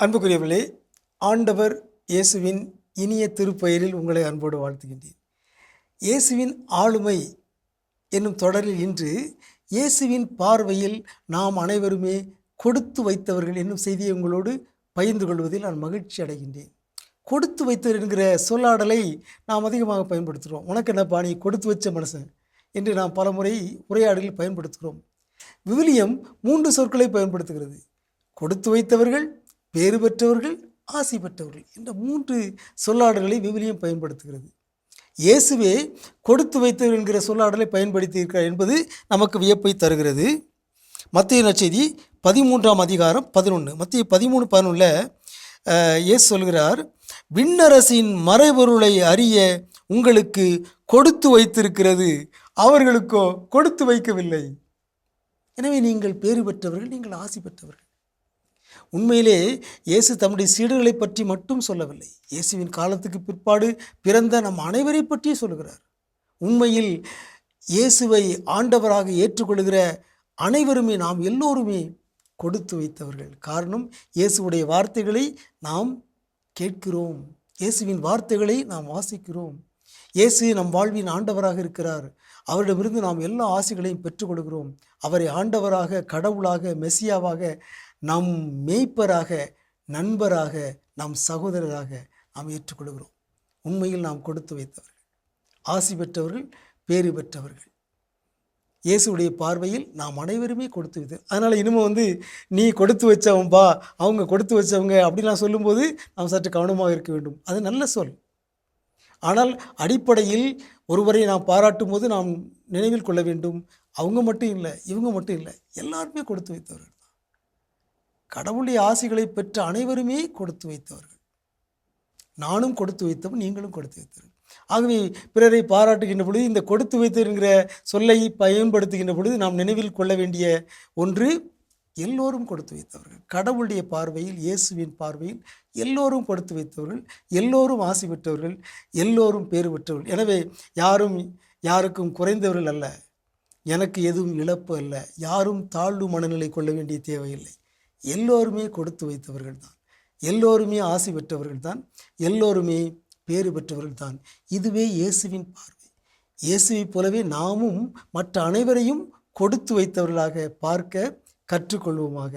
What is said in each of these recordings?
அன்புக்குரியவர்களே ஆண்டவர் இயேசுவின் இனிய திருப்பெயரில் உங்களை அன்போடு வாழ்த்துகின்றேன். இயேசுவின் ஆளுமை என்னும் தொடரில் இன்று இயேசுவின் பார்வையில் நாம் அனைவருமே கொடுத்து வைத்தவர்கள் என்னும் செய்தியை உங்களோடு பகிர்ந்து கொள்வதில் நான் மகிழ்ச்சி அடைகின்றேன். கொடுத்து வைத்தவர் என்கிற சொல்லாடலை நாம் அதிகமாக பயன்படுத்துகிறோம். உனக்கு என்னப்பா நீ கொடுத்து வச்ச மனுஷன்? என்று நாம் பலமுறை உரையாடலில் பயன்படுத்துகிறோம். விவிலியம் மூன்று சொற்களை பயன்படுத்துகிறது. கொடுத்து வைத்தவர்கள் பேறு பெற்றவர்கள் ஆசை பெற்றவர்கள். என்ற மூன்று சொல்லாடல்களை விவிலியம் பயன்படுத்துகிறது. இயேசுவே கொடுத்து வைத்தவர் என்கிற சொல்லாடலை பயன்படுத்தி இருக்கிறார் என்பது நமக்கு வியப்பை தருகிறது. மத்திய நச்செய்தி பதிமூன்றாம் அதிகாரம் பதினொன்று மத்திய பதிமூணு பதினொன்றில் இயேசு சொல்கிறார் விண்ணரசின் மறைபொருளை அறிய உங்களுக்கு கொடுத்து வைத்திருக்கிறது. அவர்களுக்கோ கொடுத்து வைக்கவில்லை. எனவே நீங்கள் பேறு பெற்றவர்கள் நீங்கள் ஆசை பெற்றவர்கள். உண்மையிலே இயேசு தம்முடைய சீடர்களை பற்றி மட்டும் சொல்லவில்லை. இயேசுவின் காலத்துக்கு பிற்பாடு பிறந்த நம் அனைவரை பற்றியும் சொல்கிறார் உண்மையில் இயேசுவை ஆண்டவராக ஏற்றுக்கொள்கிற அனைவருமே நாம் எல்லோருமே கொடுத்து வைத்தவர்கள். காரணம் இயேசுவுடைய வார்த்தைகளை நாம் கேட்கிறோம். இயேசுவின் வார்த்தைகளை நாம் வாசிக்கிறோம். இயேசு நம் வாழ்வின் ஆண்டவராக இருக்கிறார். அவரிடமிருந்து நாம் எல்லா ஆசைகளையும் பெற்றுக்கொள்கிறோம். அவரை ஆண்டவராக கடவுளாக மெசியாவாக நம் மேய்ப்பராக நண்பராக நம் சகோதரராக நாம் ஏற்றுக்கொள்கிறோம். உண்மையில் நாம் கொடுத்து வைத்தவர்கள். ஆசி பெற்றவர்கள் பேறு பெற்றவர்கள். இயேசுடைய பார்வையில் நாம் அனைவருமே கொடுத்து வைத்து அதனால் இனிமேல் வந்து நீ கொடுத்து வச்சவன்பா அவங்க கொடுத்து வச்சவங்க அப்படிலாம் சொல்லும்போது நாம் சற்று கவனமாக இருக்க வேண்டும். அது நல்ல சொல். ஆனால் அடிப்படையில் ஒருவரை நாம் பாராட்டும் போது நாம் நினைவில் கொள்ள வேண்டும். அவங்க மட்டும் இல்லை இவங்க மட்டும் இல்லை எல்லாருமே கொடுத்து வைத்தவர்கள். கடவுளுடைய ஆசைகளை பெற்ற அனைவருமே கொடுத்து வைத்தவர்கள். நானும் கொடுத்து வைத்தவன் நீங்களும் கொடுத்து வைத்தவர்கள். ஆகவே பிறரை பாராட்டுகின்ற பொழுது இந்த கொடுத்து வைத்திருக்கிற சொல்லை பயன்படுத்துகின்ற பொழுது நாம் நினைவில் கொள்ள வேண்டிய ஒன்று எல்லோரும் கொடுத்து வைத்தவர்கள். கடவுளுடைய பார்வையில் இயேசுவின் பார்வையில் எல்லோரும் கொடுத்து வைத்தவர்கள் எல்லோரும் ஆசை பெற்றவர்கள் எல்லோரும் பேறு பெற்றவர்கள். எனவே யாரும் யாருக்கும் குறைந்தவர்கள் அல்ல. எனக்கு எதுவும் இழப்பு அல்ல. யாரும் தாழ்வு மனநிலை கொள்ள வேண்டிய தேவையில்லை. எல்லோருமே கொடுத்து வைத்தவர்கள் தான் எல்லோருமே ஆசை பெற்றவர்கள் தான் எல்லோருமே பேறு பெற்றவர்கள் தான் இதுவே இயேசுவின் பார்வை. இயேசுவைப் போலவே நாமும் மற்ற அனைவரையும் கொடுத்து வைத்தவர்களாக பார்க்க கற்றுக்கொள்வோமாக.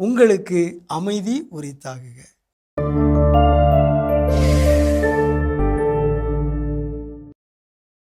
உங்களுக்கு அமைதி உரித்தாகுக.